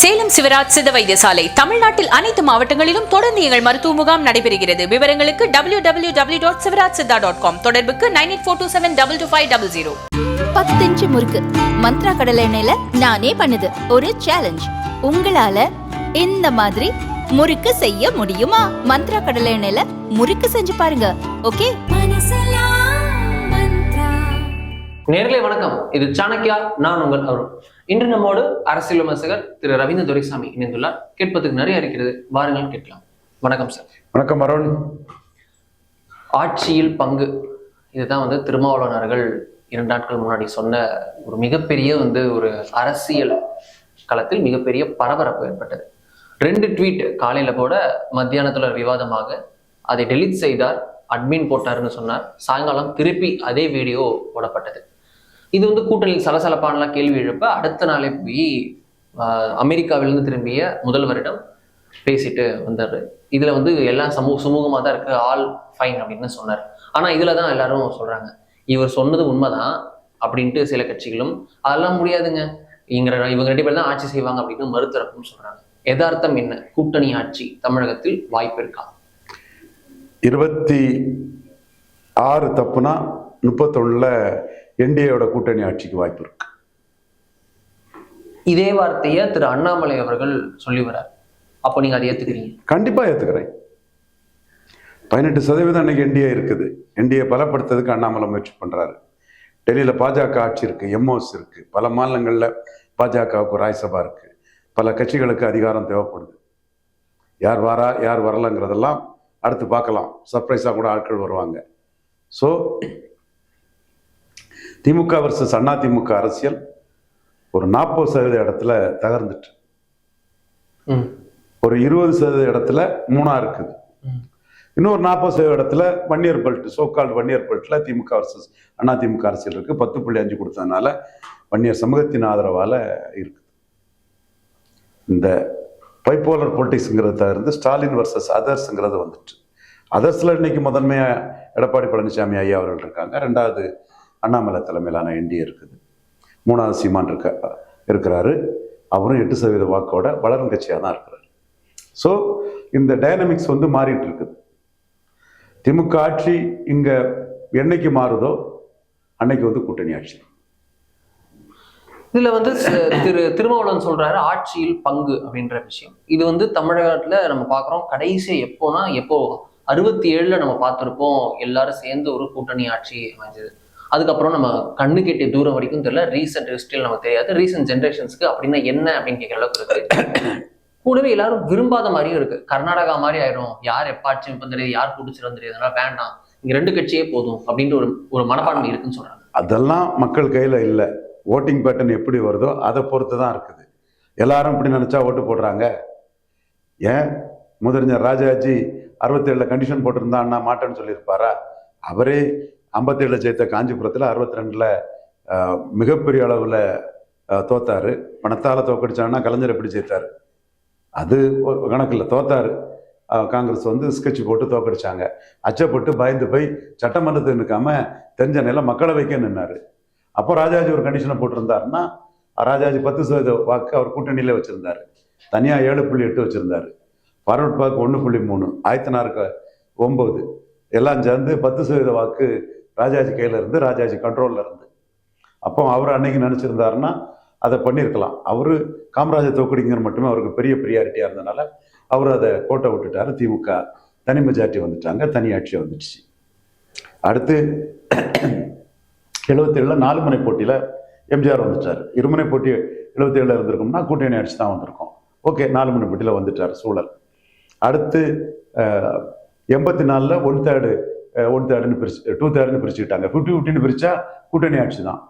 சேலம் சிவராஜ் சித்த வைத்தியசாலை. தமிழ்நாட்டில் அனைத்து மாவட்டங்களிலும் தொடர்ந்து எங்கள் மருத்துவ முகாம் நடைபெறுகிறது. விவரங்களுக்கு W W W dot Sivaraj Siddha dot com தொடர்புக்கு nine eight four two seven double two five double zero. பத்து இன்ச்சு முறுக்கு. மந்த்ரா கடலை எண்ணெயில நானே பண்ணுது. ஒரு சேலஞ்ச் உங்களால இந்த மாதிரி முறுக்கு செய்ய முடியுமா? மந்த்ரா கடலை எண்ணெயில முறுக்கு செஞ்சு பாருங்க. ஓகே? நேர்களே வணக்கம். இது சாணக்கியா நான் உங்கள் அருண். இன்று நம்மோடு அரசியல் விமர்சகர் திரு ரவீந்திர துரைசாமி இணைந்துள்ளார். கேட்பதற்கு நிறைய இருக்கிறது. வாருங்கள் கேட்கலாம். வணக்கம் சார். வணக்கம் அருண். ஆட்சியில் பங்கு. இதுதான் வந்து திருமாவளவனர்கள் இரண்டு நாட்கள் முன்னாடி சொன்ன ஒரு மிகப்பெரிய வந்து ஒரு அரசியல் களத்தில் மிகப்பெரிய பரபரப்பு ஏற்பட்டது. ரெண்டு ட்வீட் காலையில போட மத்தியானத்துல விவாதமாக அதை டெலீட் செய்தார் அட்மின் போட்டாருன்னு சொன்னார். சாயங்காலம் திருப்பி அதே வீடியோ போடப்பட்டது இது வந்து கூட்டணியில் சலசலப்பானலாம் கேள்வி எழுப்ப அடுத்த நாளே போய் அமெரிக்காவிலிருந்து திரும்பிய முதல்வரிடம் பேசிட்டு வந்தாரு. இதுல வந்து எல்லாம் சமூக சுமூகமாக தான் இருக்கு ஆல் ஃபைன் அப்படின்னு சொன்னார். ஆனா இதில் தான் எல்லாரும் சொல்றாங்க. இவர் சொன்னது உண்மைதான் அப்படின்ட்டு சில கட்சிகளும் அதெல்லாம் முடியாதுங்க. இங்க இவங்க ரெண்டு பேர் தான் ஆட்சி செய்வாங்க அப்படின்னு மறுத்தரப்புன்னு சொல்றாங்க. யதார்த்தம் என்ன? கூட்டணி ஆட்சி தமிழகத்தில் வாய்ப்பு இருக்கா? இருபத்தி ஆறு தப்புனா முப்பத்தொன்னில் என்டிஏவோட கூட்டணி ஆட்சிக்கு வாய்ப்பு இருக்கு. இதே வார்த்தையை திரு அண்ணாமலை அவர்கள் சொல்லி வரார். அப்போ நீங்க அதை ஏத்துக்கிறீங்க? கண்டிப்பா ஏத்துக்கிறேன். பதினெட்டு சதவீதம் அன்னைக்கு என்டிஏ இருக்குது. என்டிஏ பலப்படுத்துறதுக்கு அண்ணாமலை முயற்சி பண்றாரு. டெல்லியில பாஜக ஆட்சி இருக்கு எம்ஓஎஸ் இருக்கு. பல மாநிலங்கள்ல பாஜகவுக்கு ராஜ்சபா இருக்கு. பல கட்சிகளுக்கு அதிகாரம் தேவைப்படுது. யார் வரா யார் வரலங்கிறதெல்லாம் அடுத்து பார்க்கலாம். சர்ப்ரைஸாக கூட ஆட்கள் வருவாங்க. ஸோ திமுக வர்சஸ் அண்ணா திமுக அரசியல் ஒரு நாற்பது சதவீத இடத்துல தகர்ந்துட்டு. ஒரு இருபது சதவீத இடத்துல மூணா இருக்குது. இன்னொரு நாற்பது சதவீத இடத்துல வன்னியர் பெல்ட் சோக்கால் வன்னியர் பெல்ட்ல திமுக வர்சஸ் அண்ணா திமுக அரசியல் இருக்கு. பத்து புள்ளி அஞ்சு கொடுத்ததுனால வன்னியர் சமூகத்தின் ஆதரவால இருக்குது. இந்த பைப்போலர் பொலிட்டிக்ஸ்ங்கிறத தவிர்த்து ஸ்டாலின் வர்சஸ் அதர்ஸ்ங்கிறது வந்துட்டு. அதர்ஸ்ல இன்னைக்கு முதன்மையா எடப்பாடி பழனிசாமி ஐயா அவர்கள் இருக்காங்க. ரெண்டாவது அண்ணாமலை தலைமையிலான என்டிஏ இருக்குது. மூணாவது சீமான் இருக்க இருக்கிறாரு. அவரும் எட்டு சதவீத வாக்கோட வளரும் கட்சியாக தான் இருக்கிறார். ஸோ இந்த டைனமிக்ஸ் வந்து மாறிட்டு இருக்குது. திமுக ஆட்சி இங்கே என்னைக்கு மாறுதோ அன்னைக்கு வந்து கூட்டணி ஆட்சி. இதுல வந்து திரு திருமாவளவன் சொல்றாரு ஆட்சியில் பங்கு அப்படின்ற விஷயம். இது வந்து தமிழகத்துல நம்ம பாக்குறோம் கடைசி எப்போனா எப்போ? அறுபத்தி ஏழுல நம்ம பார்த்துருப்போம் எல்லாரும் சேர்ந்து ஒரு கூட்டணி ஆட்சி அமைஞ்சது. அதுக்கப்புறம் நம்ம கண்ணு கேட்டிய தூரம் வரைக்கும் தெரியல. ரீசெண்ட் ஹிஸ்டரியில் நமக்கு தெரியாது. ரீசெண்ட் ஜென்ரேஷன்ஸ்க்கு அப்படின்னா என்ன அப்படின்னு கேட்குற அளவுக்கு இருக்கு. கூடவே எல்லாரும் விரும்பாத மாதிரியும் இருக்கு. கர்நாடகா மாதிரி ஆயிரும். யார் எப்பாச்சும் இப்போ தெரியாது. யார் கூட்டுச்சிரும் தெரியாது. அதனால வேண்டாம். இங்கே ரெண்டு கட்சியே போதும் அப்படின்ற ஒரு ஒரு மனப்பான்மை இருக்குன்னு சொல்கிறாங்க அதெல்லாம் மக்கள் கையில் இல்லை. ஓட்டிங் பேட்டர்ன் எப்படி வருதோ அதை பொறுத்து தான் இருக்குது. எல்லாரும் இப்படி நினச்சா ஓட்டு போடுறாங்க. ஏன்? முதலஞ்சர் ராஜாஜி அறுபத்தேழில் கண்டிஷன் போட்டிருந்தா அண்ணா மாட்டேன்னு சொல்லியிருப்பாரா? அவரே ஐம்பத்தேழில் ஜெயித்த காஞ்சிபுரத்தில் அறுபத்தி ரெண்டில் மிகப்பெரிய அளவில் தோத்தாரு. பணத்தால் தோக்கடிச்சாங்கன்னா கலைஞர் எப்படி ஜெயித்தார்? அது கணக்கில் தோத்தாரு. காங்கிரஸ் வந்து ஸ்கெட்ச் போட்டு தோக்கடிச்சாங்க. அச்சப்பட்டு பயந்து போய் சட்டமன்றத்தை நிற்காம தெரிஞ்ச நிலை மக்களவைக்கே நின்னார். அப்போ ராஜாஜி ஒரு கண்டிஷனை போட்டிருந்தாருன்னா ராஜாஜி பத்து சதவீத வாக்கு அவர் கூட்டணியில் வச்சுருந்தார். தனியாக ஏழு புள்ளி எட்டு வச்சுருந்தார். ஃபார்வர்ட் பாக்கு ஒன்று புள்ளி மூணு ஆயத்தனாருக்கு ஒம்பது எல்லாம் சேர்ந்து பத்து சதவீத வாக்கு ராஜாஜி கையில் இருந்து ராஜாஜி கண்ட்ரோலில் இருந்து. அப்போ அவர் அன்னைக்கு நினச்சிருந்தாருன்னா அதை பண்ணியிருக்கலாம். அவர் காமராஜர் தோக்கடிங்கிற மட்டுமே அவருக்கு பெரிய ப்ரியாரிட்டியாக இருந்தனால அவர் அதை கோட்டை விட்டுட்டார். திமுக தனி மெஜாரிட்டி வந்துட்டாங்க தனி ஆட்சி வந்துடுச்சு. அடுத்து எழுபத்தேழில் நாலு முனை போட்டியில் எம்ஜிஆர் வந்துட்டார். இருமுனை போட்டி எழுபத்தேழில் இருந்திருக்கோம்னா கூட்டணி ஆட்சி தான் வந்திருக்கோம். ஓகே நாலு முனை போட்டியில் வந்துட்டார் சூழல். அடுத்து எண்பத்தி நாலில் ஒன் தேர்டு ஒன் தேர்டுன்னு பிரிச்சு டூ தேர்டுன்னு பிரிச்சுக்கிட்டாங்க. ஃபிஃப்டி ஃபிஃப்டின்னு பிரிச்சா கூட்டணி ஆட்சி தான்.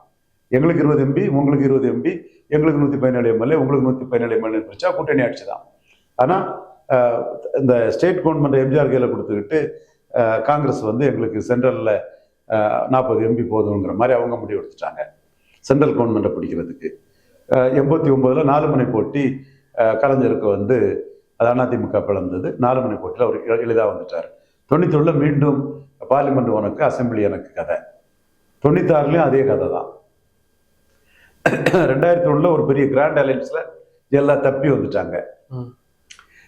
எங்களுக்கு இருபது எம்பி உங்களுக்கு இருபது எம்பி எங்களுக்கு நூற்றி பதினேழு எம்எல்ஏ உங்களுக்கு நூற்றி பதினேழு எம்எல்ஏ பிரிச்சா கூட்டணி ஆட்சி தான். ஆனால் இந்த ஸ்டேட் கவர்மெண்ட் எம்ஜிஆர் கையில் கொடுத்துக்கிட்டு காங்கிரஸ் வந்து எங்களுக்கு சென்ட்ரலில் நாற்பது எம்பி போதுங்கிற மாதிரி அவங்க முடிவு எடுத்துட்டாங்க. சென்ட்ரல் கவர்மெண்ட்டை பிடிக்கிறதுக்கு. எண்பத்தி ஒம்போதில் நாலு மணி போட்டி கலைஞருக்கு வந்து அது அதிமுக பிளந்தது. நாலு மணி போட்டியில் அவர் எளிதாக வந்துட்டார். தொண்ணூத்தொழில் மீண்டும் பார்லிமெண்ட் உனக்கு அசெம்பிளி எனக்கு கதை. தொண்ணூத்தாறுலேயும் அதே கதை தான். ரெண்டாயிரத்தி ஒன்றில் ஒரு பெரிய கிராண்ட் அலைன்ஸில் ஜெயலலிதா தப்பி வந்துட்டாங்க.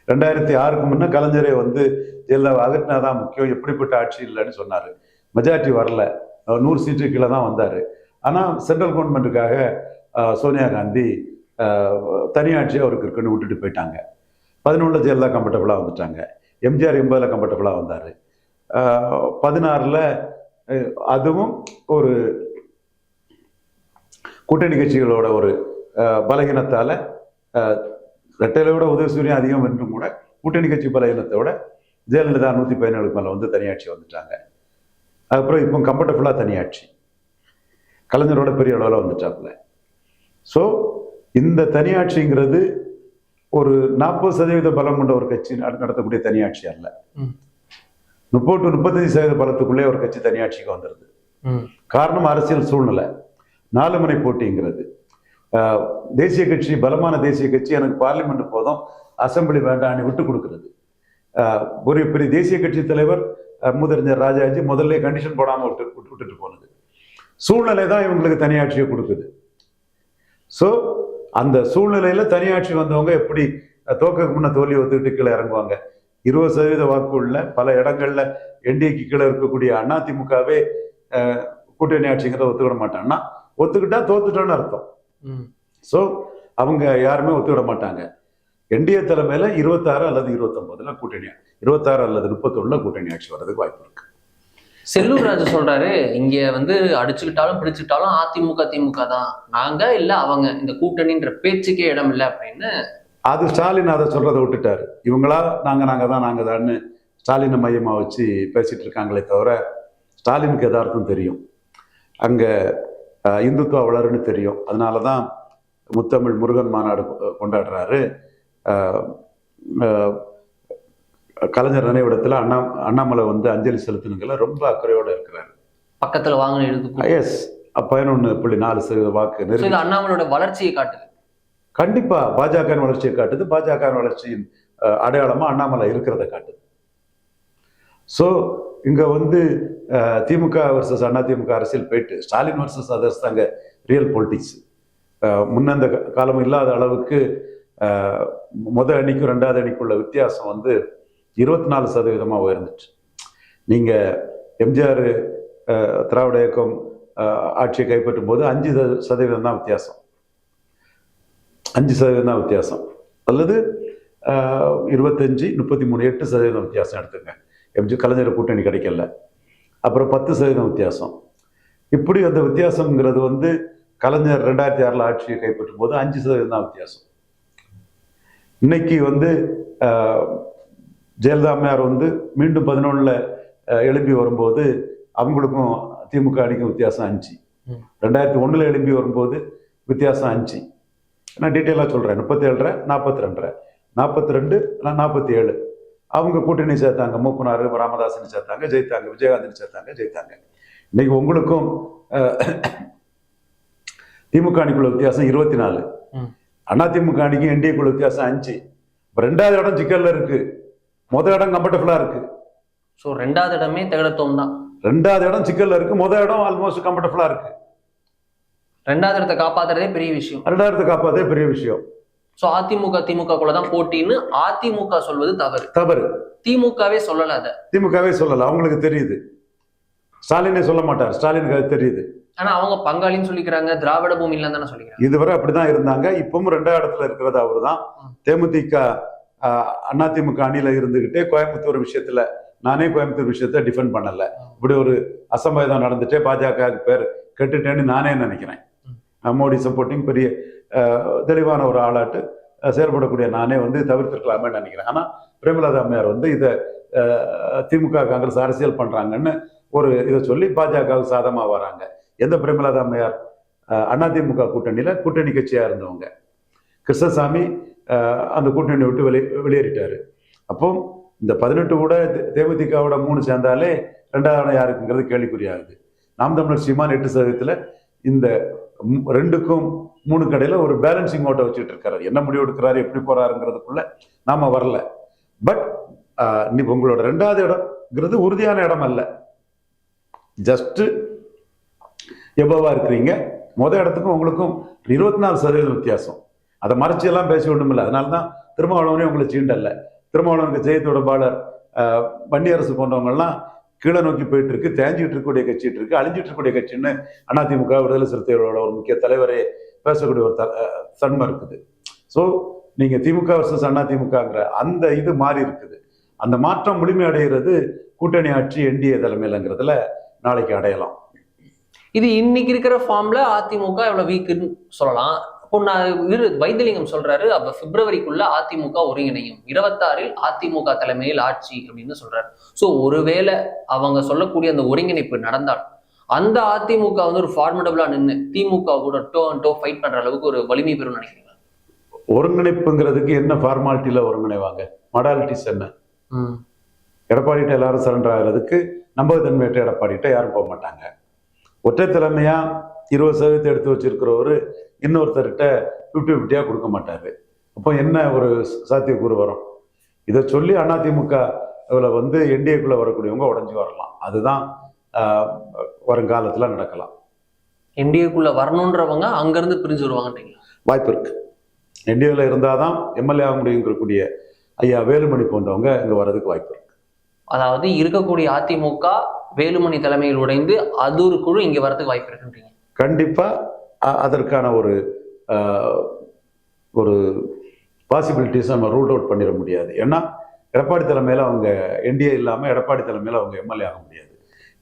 ரெண்டாயிரத்தி ஆறுக்கு முன்ன கலைஞரே வந்து ஜெயலலிதா அகற்றினாதான் முக்கியம் எப்படிப்பட்ட ஆட்சி இல்லைன்னு சொன்னாரு. மெஜாரிட்டி வரல. நூறு சீட்டு கீழே தான் வந்தார். ஆனால் சென்ட்ரல் கவர்மெண்ட்டுக்காக சோனியா காந்தி அஹ், தனியாட்சி அவருக்கு இருக்குன்னு விட்டுட்டு போயிட்டாங்க. பதினொன்றில் ஜெயலலிதா கம்ஃபர்டபுளாக வந்துட்டாங்க. எம்ஜிஆர் எண்பதில் கம்ஃபர்டபுளாக வந்தார். பதினாறில் அதுவும் ஒரு கூட்டணி கட்சிகளோட ஒரு அஹ், பலகீனத்தால ரெட்டையில விட உதயசூரியன் அதிகம் என்றும் கூட கூட்டணி கட்சி பலகீனத்தோட ஜெயலலிதா நூற்றி பதினேழுக்கு மேலே வந்து தனியாட்சி வந்துட்டாங்க. அதுக்கப்புறம் இப்போ கம்ஃபர்டபுளாக தனியாட்சி. கலைஞரோட பெரிய அளவில் வந்துட்டாப்புல. ஸோ இந்த தனியாட்சிங்கிறது ஒரு நாற்பது சதவீத பலம் கொண்ட ஒரு கட்சி நடத்தக்கூடிய தனியாட்சி அல்ல. முப்பது டு முப்பத்தஞ்சு சதவீத பலத்துக்குள்ளே ஒரு கட்சி தனியாட்சிக்கு வந்துடுது. காரணம் அரசியல் சூழ்நிலை. நாலு முனை போட்டிங்கிறது. ஆஹ், தேசிய கட்சி பலமான தேசிய கட்சி எனக்கு பார்லிமெண்ட் போதும் அசெம்பிளி வேண்டாம்னு விட்டு கொடுக்கிறது. ஒரு பெரிய தேசிய கட்சி தலைவர் முதறிஞர் ராஜாஜி முதல்ல கண்டிஷன் போடாமல் விட்டு விட்டு- விட்டுட்டு போனது. சூழ்நிலை தான் இவங்களுக்கு தனியாட்சியை கொடுக்குது. ஸோ அந்த சூழ்நிலையில தனியாட்சி வந்தவங்க எப்படி தோக்கக்கு முன்ன தோல்வி ஒத்துக்கிட்டு கீழே இறங்குவாங்க? இருபது சதவீத வாக்கு உள்ள பல இடங்கள்ல என்டிஏக்கு கீழே இருக்கக்கூடிய அதிமுகவே கூட்டணி ஆட்சிங்கிறத ஒத்துக்கிட மாட்டாங்கன்னா ஒத்துக்கிட்டா தோத்துட்டோன்னு அர்த்தம். ஸோ அவங்க யாருமே ஒத்துக்கிட மாட்டாங்க. என்டிஏ தலைமையில இருபத்தாறு அல்லது இருபத்தொன்பதுல கூட்டணி இருபத்தாறு அல்லது முப்பத்தொன்னுல கூட்டணி ஆட்சி வர்றதுக்கு வாய்ப்பு இருக்கு. செல்லூர் ராஜு சொல்றாரு இங்க வந்து அடிச்சுக்கிட்டாலும் பிடிச்சுக்கிட்டாலும் அதிமுக திமுக தான். நாங்க இல்ல அவங்க. இந்த கூட்டணின்ற பேச்சுக்கே இடம் இல்லை அப்படின்னு அது ஸ்டாலின் அதை சொல்றதை விட்டுட்டாரு. இவங்களா நாங்க நாங்க தான் நாங்க தான்னு ஸ்டாலினை மையமா வச்சு பேசிட்டு இருக்காங்களே தவிர ஸ்டாலினுக்கு எதார்த்தம் தெரியும். அங்க இந்துத்துவா வளருன்னு தெரியும். அதனால தான் முத்தமிழ் முருகன் மாநாடு கொண்டாடுறாரு. கலைஞர் நினைவிடத்துல அண்ணா அண்ணாமலை வந்து அஞ்சலி செலுத்தணுங்கள ரொம்ப அக்கறையோட இருக்கிறாரு. பக்கத்துல வாங்கின எஸ் பதினொன்று புள்ளி நாலு சதவீத வாக்கு அண்ணாமலையோட வளர்ச்சியை காட்டுது. கண்டிப்பா பாஜக வளர்ச்சியை காட்டுது. பாஜக வளர்ச்சியின் அடையாளமா அண்ணாமலை இருக்கிறத காட்டுது. ஸோ இங்க வந்து திமுக வர்சஸ் அண்ணா திமுக அரசியல் போயிட்டு ஸ்டாலின் வர்சஸ் அதர்ஸ் தாங்க ரியல் பொலிட்டிக்ஸ் முன்னந்த காலம் இல்லாத அளவுக்கு அஹ், முத அணிக்கும் ரெண்டாவது அணிக்குள்ள வித்தியாசம் வந்து இருபத்தி நாலு சதவீதமா உயர்ந்துச்சு. நீங்க எம்ஜிஆர் திராவிட இயக்கம் ஆட்சியை கைப்பற்றும் போது அஞ்சு சதவீதம் தான் வித்தியாசம். அஞ்சு சதவீதம் தான் வித்தியாசம். அல்லது இருபத்தஞ்சு முப்பத்தி மூணு எட்டு சதவீதம் வித்தியாசம் எடுத்துங்க. எம்ஜி கலைஞர் கூட்டணி கிடைக்கல. அப்புறம் பத்து சதவீதம் வித்தியாசம். இப்படி அந்த வித்தியாசம்ங்கிறது வந்து கலைஞர் ரெண்டாயிரத்தி ஆறில் ஆட்சியை கைப்பற்றும் போது அஞ்சு சதவீதம் தான் வித்தியாசம். இன்னைக்கு வந்து ஜெயலலிதா அம்மையார் வந்து மீண்டும் பதினொன்றில் எழும்பி வரும்போது அவங்களுக்கும் திமுக அணிக்கும் வித்தியாசம் அஞ்சு. ரெண்டாயிரத்தி ஒண்ணுல எழும்பி வரும்போது வித்தியாசம் அஞ்சு. நான் டீட்டெயிலாக சொல்கிறேன் முப்பத்தி ஏழரை நாற்பத்தி ரெண்டரை நாற்பத்தி ரெண்டு நான் நாற்பத்தி ஏழு அவங்க கூட்டணி சேர்த்தாங்க. மூக்குனார் ராமதாசன் சேர்த்தாங்க ஜெயித்தாங்க. விஜயகாந்தன் சேர்த்தாங்க ஜெயித்தாங்க. இன்னைக்கு உங்களுக்கும் திமுக அணிக்குள்ள வித்தியாசம் இருபத்தி நாலு. அண்ணா திமுக அணிக்கு என்டிஏக்குள்ள வித்தியாசம் அஞ்சு. இப்ப ரெண்டாவது இடம் சிக்கல்ல இருக்கு. முத இடம் கம்ஃபர்டபுளா இருக்கு. ஸோ ரெண்டாவது இடமே தகடத்தோம் தான். ரெண்டாவது இடம் சிக்கல்ல இருக்கு. முத இடம் ஆல்மோஸ்ட் கம்ஃபர்டபுளா இருக்கு. ரெண்டாவது இடத்தை காப்பாத்துறதே பெரிய விஷயம். ரெண்டாயிரத்து காப்பாதே பெரிய விஷயம். ஸோ அதிமுக திமுக கூட தான் போட்டின்னு அதிமுக சொல்வது தவறு. தவறு. திமுகவே சொல்லல அதை. திமுகவே சொல்லல. அவங்களுக்கு தெரியுது. ஸ்டாலினே சொல்ல மாட்டார். ஸ்டாலினுக்கு அது தெரியுது. ஆனா அவங்க பங்காளின்னு சொல்லிக்கிறாங்க. திராவிட பூமி இல்லைன்னு தானே சொல்லிக்கிறாங்க. இதுவரை அப்படிதான் இருந்தாங்க. இப்பவும் ரெண்டாவது இடத்துல இருக்கிறது அவரு தான். தேமுதிக அதிமுக அணியில இருந்துகிட்டே கோயம்புத்தூர் விஷயத்துல நானே கோயம்புத்தூர் விஷயத்த டிஃபெண்ட் பண்ணல. இப்படி ஒரு அசம்பாவிதம் நடந்துட்டே பாஜக பேர் கெட்டுட்டேன்னு நானே நினைக்கிறேன். மோடி சப்போர்ட்டிங் பெரிய தெளிவான ஒரு ஆளாட்டு செயல்படக்கூடிய நானே வந்து தவிர்த்திருக்கலாமே நினைக்கிறேன். ஆனால் பிரேமலதா அம்மையார் வந்து இதை திமுக காங்கிரஸ் அரசியல் பண்ணுறாங்கன்னு ஒரு இதை சொல்லி பாஜகவுக்கு சாதமாக வராங்க. எந்த பிரேமலதா அம்மையார்? அதிமுக கூட்டணியில் கூட்டணி கட்சியாக இருந்தவங்க. கிருஷ்ணசாமி அந்த கூட்டணியை விட்டு வெளியே வெளியேறிட்டார். அப்போ இந்த பதினெட்டு கூட தே- தேமுதிகவோட மூணு சேர்ந்தாலே ரெண்டாவது யாருக்குங்கிறது கேள்விக்குறியாகுது. நாம் தமிழர் சீமான் எட்டு சதவீதத்தில் இந்த ரெண்டுக்கும் மூணு கடையில் ஒரு பேலன்சிங் ஓட்டை வச்சுட்டு இருக்காரு. என்ன முடிவு எடுக்கிறாரு எப்படி போறாருங்கிறதுக்குள்ள நாம வரல. பட் நீ உங்களோட ரெண்டாவது இடம்ங்கிறது உறுதியான இடம் அல்ல. ஜஸ்ட் எவ்வளவா இருக்கிறீங்க. முத இடத்துக்கும் உங்களுக்கும் இருபத்தி நாலு சதவீதம் வித்தியாசம். அதை மறைச்சு எல்லாம் பேச ஒன்றும் இல்லை அதனால தான் திருமாவளவனே உங்களை சீண்டல்ல. திருமாவளவனுக்கு ஜெய தொடர்பாளர் வன்னியரசு போன்றவங்கெல்லாம் கீழே நோக்கி போயிட்டு இருக்கு தேஞ்சிட்டு இருக்கக்கூடிய கட்சிட்டு இருக்கு அழிஞ்சிட்டு இருக்கக்கூடிய கட்சின்னு அதிமுக விடுதலை சிறுத்தைகளோட ஒரு முக்கிய தலைவரே பேசக்கூடிய ஒரு தன்மை இருக்குது. ஸோ நீங்க திமுக வர்சஸ் அதிமுகங்கிற அந்த இது மாறி இருக்குது. அந்த மாற்றம் முழுமையடைகிறது கூட்டணி ஆட்சி என்டிஏ தலைமையிலங்கிறதுல நாளைக்கு அடையலாம். இது இன்னைக்கு இருக்கிற ஃபார்ம்ல அதிமுக எவ்வளவு வீக்குன்னு சொல்லலாம். இரு வைத்திலிங்கம் சொல்றாரு அப்ப பிப்ரவரிக்குள்ள அதிமுக ஒருங்கிணையும். இருபத்தாறில் அதிமுக தலைமையில் ஆட்சி அப்படின்னு சொல்றாரு. சோ ஒருவேளை அவங்க சொல்லக்கூடிய அந்த ஒருங்கிணைப்பு நடந்தால் அந்த அதிமுக வந்து ஒரு ஃபார்மடபுளா நின்று திமுக கூட டோ அண்ட் டோ ஃபைட் பண்ற அளவுக்கு ஒரு வலிமை பெறும் நினைக்கிறீங்களா? ஒருங்கிணைப்புங்கிறதுக்கு என்ன ஃபார்மாலிட்டியில ஒருங்கிணைவாங்க? மாடாலிட்டிஸ் என்ன? எடப்பாடிட்ட எல்லாரும் சரண்டர் ஆகிறதுக்கு நம்பகத்தன்மையற்ற எடப்பாடிட்ட யாரும் போக மாட்டாங்க. ஒற்றை தலைமையா இருபது சதவீதத்தை எடுத்து வச்சிருக்கிறவரு இன்னொருத்தர்கிட்ட ஃபிஃப்டி ஃபிஃப்டியாக கொடுக்க மாட்டாரு. அப்போ என்ன ஒரு சாத்தியக்கூறு வரும்? இதை சொல்லி அதிமுக அதில் வந்து என்டிஏக்குள்ளே வரக்கூடியவங்க உடஞ்சி வரலாம். அதுதான் வருங்காலத்தில் நடக்கலாம். என்டிஏக்குள்ள வரணுன்றவங்க அங்கிருந்து பிரிஞ்சு வருவாங்கன்றீங்களா? வாய்ப்பு இருக்கு. என்டிஏவில் இருந்தால் தான் எம்எல்ஏ ஆக முடியுங்கிறக்கூடிய ஐயா வேலுமணி போன்றவங்க இங்கே வர்றதுக்கு வாய்ப்பு இருக்கு. அதாவது இருக்கக்கூடிய அதிமுக வேலுமணி தலைமையில் உடைந்து அது ஒரு குழு இங்க வரதுக்கு வாய்ப்பு இருக்குன்றீங்க. கண்டிப்பாக அதற்கான ஒரு ஒரு பாசிபிலிட்டிஸ் நம்ம ரூல் அவுட் பண்ணிட முடியாது. ஏன்னா எடப்பாடி தலைமையில் அவங்க என்டிஏ இல்லாமல் எடப்பாடி தலைமையில் அவங்க எம்எல்ஏ ஆக முடியாது.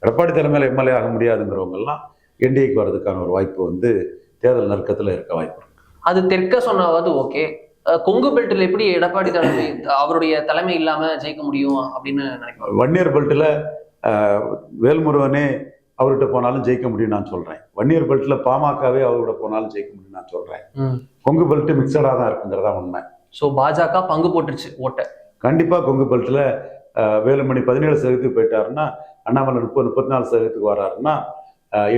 எடப்பாடி தலைமையில் எம்எல்ஏ ஆக முடியாதுங்கிறவங்கெல்லாம் என்டிஏக்கு வர்றதுக்கான ஒரு வாய்ப்பு வந்து தேர்தல் நெருக்கத்தில் இருக்க வாய்ப்பு அது தெற்க சொன்னாவது ஓகே கொங்கு பெல்ட்ல எப்படி எடப்பாடி தலைமை அவருடைய தலைமை இல்லாம ஜெயிக்க முடியும் அப்படின்னு நினைக்கிறேன் வன்னியர் பெல்ட்டில் வேல்முருகனே அவர்கிட்ட போனாலும் ஜெயிக்க முடியும் நான் சொல்கிறேன் வன்னியர் பெல்ட்டில் பாமகவே அவர்கிட்ட போனாலும் ஜெயிக்க முடியும் நான் சொல்கிறேன் கொங்கு பெல்ட் மிக்சடாக தான் இருக்குங்கிறதா உண்மை. சோ பாஜக பங்கு போட்டுருச்சு ஓட்ட. கண்டிப்பாக கொங்கு பெல்ட்டில் வேலுமணி பதினேழு சதவீதத்துக்கு போயிட்டாருன்னா அண்ணாமலை முப்பது முப்பத்தி நாலு சதவீதத்துக்கு வராருன்னா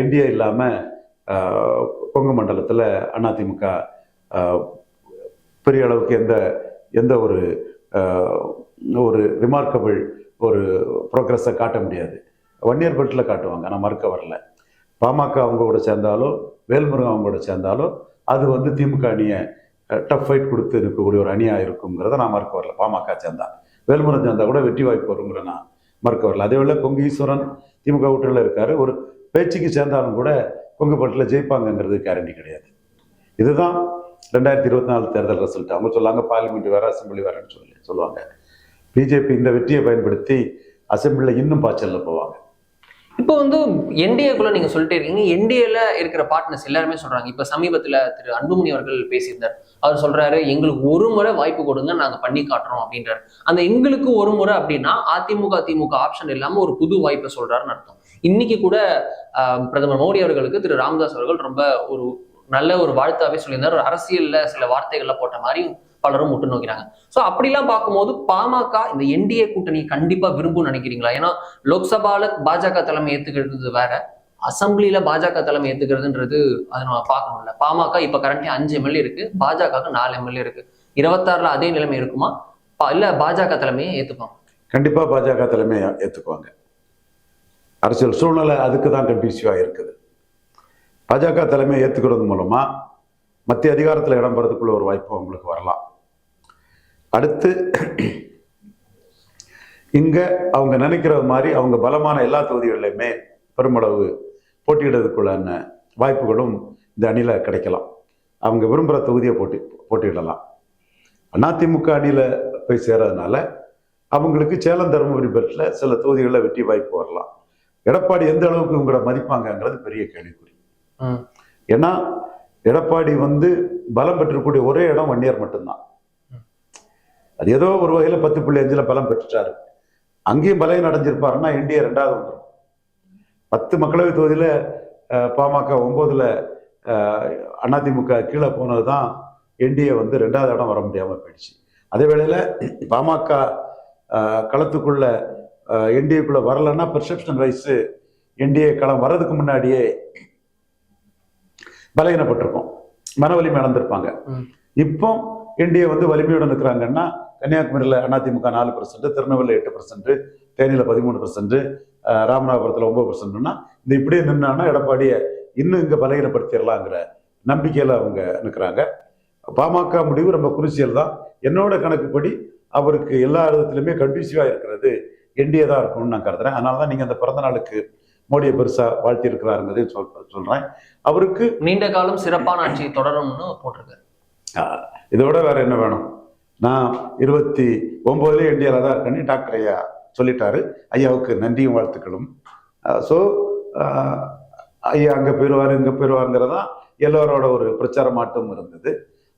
என்டிஏ இல்லாமல் கொங்கு மண்டலத்தில் அதிமுக பெரிய அளவுக்கு எந்த எந்த ஒரு ஒரு ரிமார்க்கபிள் ஒரு ப்ரோக்ரஸை காட்ட முடியாது. வன்னியர் பெல்ட்டில் காட்டுவாங்க. நான் மறுக்க வரல. பாமக அவங்க கூட சேர்ந்தாலோ வேல்முருகன் அவங்க கூட சேர்ந்தாலோ அது வந்து திமுக அணியை டஃப் ஃபைட் கொடுத்து இருக்கக்கூடிய ஒரு அணியாக இருக்குங்கிறத நான் மறுக்க வரல. பாமக சேர்ந்தா. வேல்முருகன் சேர்ந்தா கூட வெற்றி வாய்ப்பு வருங்கிற நான் மறுக்க வரல. அதே வேளை கொங்கு ஈஸ்வரன் திமுக கூட்டணியில் இருக்கார். ஒரு பேச்சுக்கு சேர்ந்தாலும் கூட கொங்கு பட்டில் ஜெயிப்பாங்கங்கிறது கேரண்டி கிடையாது. இதுதான் ரெண்டாயிரத்தி இருபத்தி நாலு தேர்தல் ரிசல்ட் அவங்க சொல்லாங்க பார்லிமெண்ட் வேற அசம்பிளி வேறன்னு சொல்லி சொல்லுவாங்க. பிஜேபி இந்த வெற்றியை பயன்படுத்தி அசம்பிளியில் இன்னும் பாய்ச்சலில் போவாங்க. இப்போ வந்து என்டிஏக்குள்ள நீங்க சொல்லிட்டே இருக்கீங்க. என்டிஏல இருக்கிற பார்ட்னர்ஸ் எல்லாருமே சொல்றாங்க. இப்ப சமீபத்துல திரு அன்புமணி அவர்கள் பேசியிருந்தார். அவர் சொல்றாரு எங்களுக்கு ஒரு முறை வாய்ப்பு கொடுங்க நாங்க பண்ணி காட்டுறோம் அப்படின்றாரு. அந்த எங்களுக்கு ஒரு முறை அப்படின்னா அதிமுக திமுக ஆப்ஷன் இல்லாம ஒரு புது வாய்ப்பை சொல்றாருன்னு அர்த்தம். இன்னைக்கு கூட பிரதமர் மோடி அவர்களுக்கு திரு ராமதாஸ் அவர்கள் ரொம்ப ஒரு நல்ல ஒரு வாழ்த்தாவே சொல்லியிருந்தார். ஒரு அரசியல்ல சில வார்த்தைகள்ல போட்ட மாதிரி பலரும் முட்டு நோக்கிறாங்க. ஸோ அப்படிலாம் பார்க்கும்போது பாமக இந்த என்டிஏ கூட்டணி கண்டிப்பா விரும்பும் நினைக்கிறீங்களா? ஏன்னா லோக்சபால பாஜக தலைமை ஏத்துக்கிறது வேற அசம்பிளியில பாஜக தலைமை ஏத்துக்கிறதுன்றது அதை நம்ம பார்க்கணும்ல பாமக இப்ப கரண்ட்லி அஞ்சு எம்எல்ஏ இருக்கு பாஜகவுக்கு நாலு எம்எல்ஏ இருக்கு. இருபத்தாறுல அதே நிலைமை இருக்குமா? பா- இல்ல பாஜக தலைமையை ஏத்துப்பாங்க. கண்டிப்பா பாஜக தலைமையை ஏத்துக்குவாங்க. அரசியல் சூழ்நிலை அதுக்கு தான் கண்டிசிவாக இருக்குது. பாஜக தலைமையை ஏத்துக்கிறது மூலமா மத்திய அதிகாரத்தில் இடம் பெறதுக்குள்ள ஒரு வாய்ப்பு உங்களுக்கு வரலாம். அடுத்து இங்கே அவங்க நினைக்கிற மாதிரி அவங்க பலமான எல்லா தொகுதிகளிலுமே பெருமளவு போட்டியிடுறதுக்குள்ளான வாய்ப்புகளும் இந்த அணியில் கிடைக்கலாம். அவங்க விரும்புகிற தொகுதியை போட்டி போட்டியிடலாம். அதிமுக அணியில் போய் சேரதுனால அவங்களுக்கு சேலம் தருமபுரி பெல்ட்டில் சில தொகுதிகளில் வெற்றி வாய்ப்பு வரலாம். எடப்பாடி எந்த அளவுக்கு இவங்கள மதிப்பாங்கங்கிறது பெரிய கேள்விக்குறி. ஏன்னா எடப்பாடி வந்து பலம் பெற்றக்கூடிய ஒரே இடம் வன்னியர் மட்டும்தான். அது ஏதோ ஒரு வகையில் பத்து புள்ளி அஞ்சுல பலம் பெற்றுட்டாரு. அங்கேயும் பலம் அடைஞ்சிருப்பாருன்னா என்டிஏ ரெண்டாவது வந்துடும் பத்து மக்களவை தொகுதியில பாமக ஒன்பதுல அஹ், அதிமுக கீழே போனது தான் என்டிஏ வந்து ரெண்டாவது இடம் வர முடியாமல் போயிடுச்சு. அதே வேளையில் பாமக களத்துக்குள்ள என்டிஏக்குள்ள வரலன்னா பெர்செப்ஷன் வைஸ் என்டிஏ களம் வர்றதுக்கு முன்னாடியே பலகீனப்பட்டிருக்கும் மன வலிமை இழந்திருப்பாங்க. இப்போ என்டிஏ வந்து வலிமையோட நிற்கிறாங்கன்னா கன்னியாகுமரியில் அதிமுக நாலு பர்சன்ட் திருநெல்வேலி எட்டு பர்சன்ட் தேனியில் பதிமூணு பர்சன்ட் ராமநாதபுரத்தில் ஒன்பது பர்சன்ட்னா இந்த இப்படியே நின்னான்னா எடப்பாடியை இன்னும் இங்கே பலகீனப்படுத்திடலாங்கிற நம்பிக்கையில் அவங்க நிற்கிறாங்க பாமக முடிவு ரொம்ப குருசியல் தான். என்னோட கணக்குப்படி அவருக்கு எல்லா விதத்திலுமே கண்டிசிவாக இருக்கிறது என்டிஏ தான் இருக்கும்னு நான் கருதுறேன். அதனால தான் நீங்கள் அந்த பிறந்த நாளுக்கு மோடியை பெருசாக வாழ்த்தி இருக்கிறாருங்கிறதையும் சொல் சொல்கிறேன் அவருக்கு நீண்ட காலம் சிறப்பான ஆட்சி தொடரும்னு போட்டிருக்காரு. இதோட வேற என்ன வேணும்? நான் இருபத்தி ஒம்போதுலேயே என்டிஏல தான் இருக்கேன்னு டாக்டர் ஐயா சொல்லிட்டாரு. ஐயாவுக்கு நன்றியும் வாழ்த்துக்களும். ஸோ ஐயா அங்கே போயிடுவார் இங்கே போயிடுவாருங்கிறதான் எல்லோரோட ஒரு பிரச்சாரமாட்டம் இருந்தது.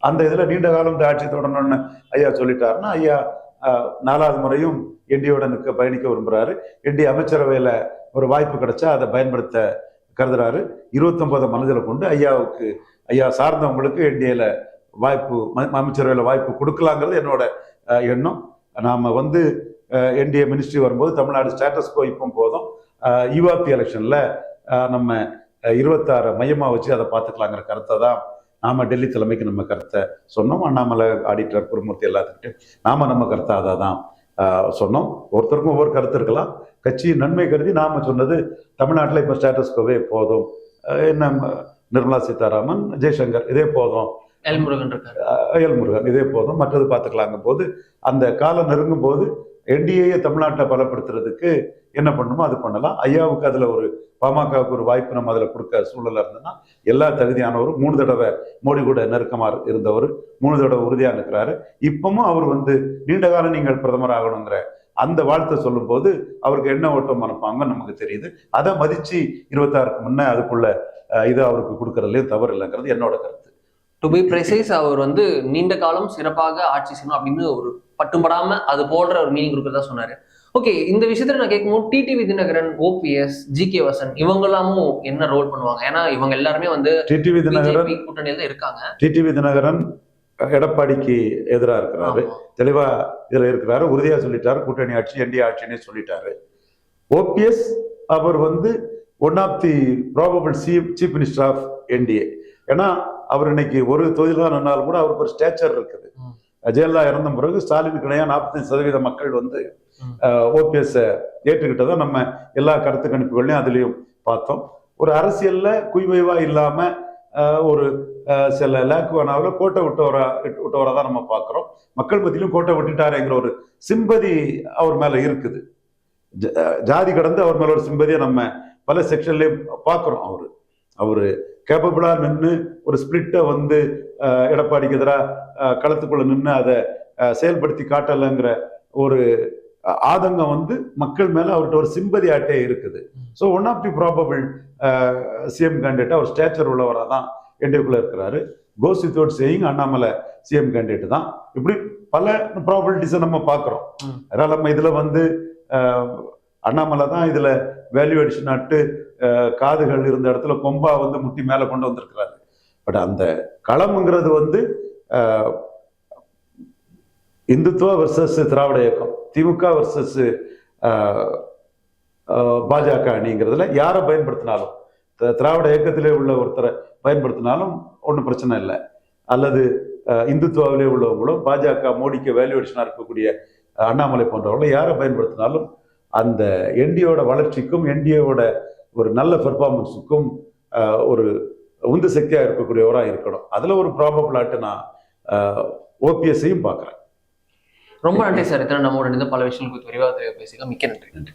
அந்த இதில் நீண்ட காலம் இந்த ஆட்சி தொடரணும்னு ஐயா சொல்லிட்டாருன்னா ஐயா நாலாவது முறையும் என்டியோட நிற்க பயணிக்க விரும்புகிறாரு என்டி அமைச்சரவையில் ஒரு வாய்ப்பு கிடைச்சா அதை பயன்படுத்த கருதுறாரு. இருபத்தொன்பதை மனதில் கொண்டு ஐயாவுக்கு ஐயா சார்ந்தவங்களுக்கு என்டிஏல வாய்ப்பு ம- அமைச்சரவையில் வாய்ப்பு கொடுக்கலாங்கிறது என்னோட எண்ணம். நாம் வந்து என்டிஏ மினிஸ்ட்ரி வரும்போது தமிழ்நாடு ஸ்டேட்டஸ் கோ இப்போ போதும். யூஆர்பி எலெக்ஷனில் நம்ம இருபத்தாறு மையமாக வச்சு அதை பார்த்துக்கலாங்கிற கருத்தை தான் நாம் டெல்லி தலைமைக்கு நம்ம கருத்தை சொன்னோம். அண்ணாமலை ஆடிட்டர் குருமூர்த்தி எல்லாத்துக்கிட்டையும் நாம் நம்ம கருத்தை அதை தான் சொன்னோம். ஒருத்தருக்கும் ஒவ்வொரு கருத்து இருக்கலாம். கட்சி நன்மை கருதி நாம் சொன்னது தமிழ்நாட்டில் இப்போ ஸ்டேட்டஸ் கோவே போதும். என்ன நிர்மலா சீதாராமன் ஜெய்சங்கர் இதே போதும். எல் முருகன் இதே போதும். மற்றது பார்த்துக்கலாங்க போது அந்த காலம் நெருங்கும் போது என்டிஏயை தமிழ்நாட்டை பலப்படுத்துறதுக்கு என்ன பண்ணணுமோ அது பண்ணலாம். ஐயாவுக்கு அதில் ஒரு பாமகவுக்கு ஒரு வாய்ப்பு நம்ம அதில் கொடுக்க சூழலாக இருந்ததுன்னா எல்லா தகுதியானவரும் மூணு தடவை மோடி கூட நெருக்கமாக இருந்தவர் மூணு தடவை உறுதியாக இருக்கிறாரு இப்பவும் அவர் வந்து நீண்ட காலம் நீங்கள் பிரதமர் ஆகணுங்கிற அந்த வாழ்த்தை சொல்லும்போது அவருக்கு என்ன ஓட்டம் அனுப்பாங்க நமக்கு தெரியுது. அதை மதித்து இருபத்தாறுக்கு முன்னே அதுக்குள்ள அஹ், இது அவருக்கு கொடுக்கறதுலேயும் தவறு இல்லைங்கிறது என்னோட கருத்து. டு பி ப்ரெசைஸ் அவர் வந்து நீண்ட காலம் சிறப்பாக ஆட்சி செய்யணும் அப்படின்னு ஒரு பட்டும்படாம அது போன்ற ஒரு மீனிங் கொடுக்கறதா சொன்னாரு. ஓகே இந்த விஷயத்துல நான் கேட்கும்போது TTV Dhinakaran OPS G K Vasan இவங்க எல்லாமும் என்ன ரோல் பண்ணுவாங்க? ஏன்னா இவங்க எல்லாருமே வந்து டிடிவி தினகரன் கூட்டணியில தான் இருக்காங்க. டிடிவி தினகரன் எடப்பாடிக்கு எதிராக இருக்கிறாரு. தெளிவா இதுல இருக்கிறாரு. உறுதியா சொல்லிட்டாரு. கூட்டணி ஆட்சி என்டி ஆட்சின்னு சொல்லிட்டாரு. ஓபிஎஸ் அவர் வந்து one of the probable chief chief minister of NDA ஏன்னா அவர் இன்னைக்கு ஒரு தொழில் தான் நின்னாலும் கூட அவருக்கு ஒரு ஸ்டேச்சர் இருக்குது. ஜெயலலிதா இறந்த பிறகு ஸ்டாலின் கிடையாது நாற்பத்தஞ்சு சதவீத மக்கள் வந்து ம். ஓபிஎஸ் ஏற்றுக்கிட்டதை நம்ம எல்லா கருத்து கணிப்புகளையும் அதுலேயும் பார்த்தோம். ஒரு அரசியல்ல குய்வைவா இல்லாம அஹ், ஒரு சில லேக்குவானாவில் கோட்டை விட்டவரா விட்டவரை தான் நம்ம பார்க்குறோம். மக்கள் மத்தியிலும் கோட்டை விட்டுட்டாருங்கிற ஒரு சிம்பதி அவர் மேல இருக்குது. ஜாதி கடந்து அவர் மேல ஒரு சிம்பதியை நம்ம பல செக்ஷன்லேயும் பார்க்குறோம் அவர். அவர் கேப்பபிளாக நின்று ஒரு ஸ்பிளிட்டை வந்து எடப்பாடிக்கு எதிராக களத்துக்குள்ள நின்று அதை செயல்படுத்தி காட்டலைங்கிற ஒரு ஆதங்கம் வந்து மக்கள் மேல அவர்கிட்ட ஒரு சிம்பதி ஆட்டே இருக்குது. So one of the probable CM candidate our stature உள்ளவராக தான் என்டிக்குள்ள இருக்கிறாரு. Goes without saying Annamalai CM candidate தான். இப்படி பல ப்ராபபிலிட்டிஸை நம்ம பார்க்குறோம். அதனால நம்ம இதுல வந்து அண்ணாமலை தான் இதுல வேல்யூ அடிஷன் அஹ், காதுகள் இருந்த இடத்துல கொம்பா வந்து முட்டி மேலே கொண்டு வந்திருக்கிறாரு. பட் அந்த களம்ங்கிறது வந்து இந்துத்துவ வர்சஸ் திராவிட இயக்கம். திமுக வர்சஸ் பாஜக அணிங்கிறதுல யாரை பயன்படுத்தினாலும் த- திராவிட இயக்கத்திலே உள்ள ஒருத்தரை பயன்படுத்தினாலும் ஒன்றும் பிரச்சனை இல்லை. அல்லது இந்துத்துவாவிலே உள்ளவங்களும் பாஜக மோடிக்கு வேல்யூவேஷனாக இருக்கக்கூடிய அண்ணாமலை போன்றவர்களும் யாரை பயன்படுத்தினாலும் அந்த என்டியோட வளர்ச்சிக்கும் என்டிஏவோட ஒரு நல்ல பெர்ஃபார்மன்ஸுக்கும் ஒரு உந்து சக்தியாக இருக்கக்கூடியவராக இருக்கணும். அதில் ஒரு ப்ராபபிள் ஆட்டு நான் ஓபிஎஸ்ஸையும் பார்க்குறேன். ரொம்ப நன்றி சார். இத்தனை இணைந்து பல விஷயங்களுக்கு விரிவாக பேசிக்க மிக்க நன்றி.